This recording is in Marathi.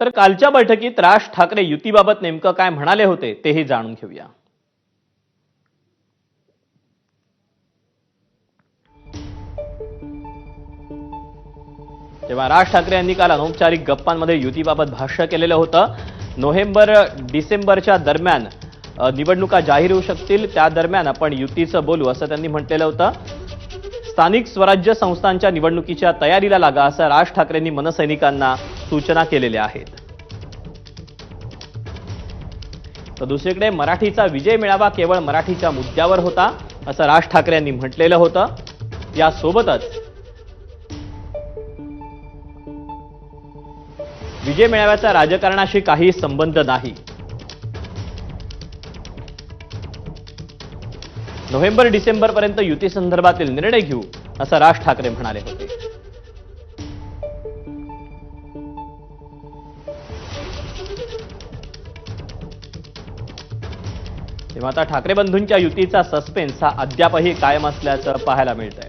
तर कालच्या बैठकीत राज ठाकरे युतीबाबत नेमकं काय म्हणाले होते तेही जाणून घेऊया. तेव्हा राज ठाकरे यांनी काल अनौपचारिक गप्पांमध्ये युतीबाबत भाष्य केलेलं होतं. नोव्हेंबर डिसेंबरच्या दरम्यान निवडणुका जाहीर होऊ शकतील त्या दरम्यान आपण युतीचं बोलू असं त्यांनी म्हटलेलं होतं. स्थानिक स्वराज्य संस्थांच्या निवडणुकीच्या तयारीला लागा असं राज ठाकरेंनी मनसैनिकांना सूचना केलेल्या आहेत. तर दुसरीकडे मराठीचा विजय मिळावा केवळ मराठीच्या मुद्द्यावर होता असं राज ठाकरे यांनी म्हटलेलं होतं. यासोबतच विजय मेळाव्याचा राजकारणाशी काही संबंध नाही. नोव्हेंबर डिसेंबर पर्यंत युती संदर्भातील निर्णय घेऊ असं राज ठाकरे म्हणाले होते. तेव्हा आता ठाकरे बंधूंच्या युतीचा सस्पेन्स हा अद्यापही कायम असल्याचं पाहायला मिळतंय.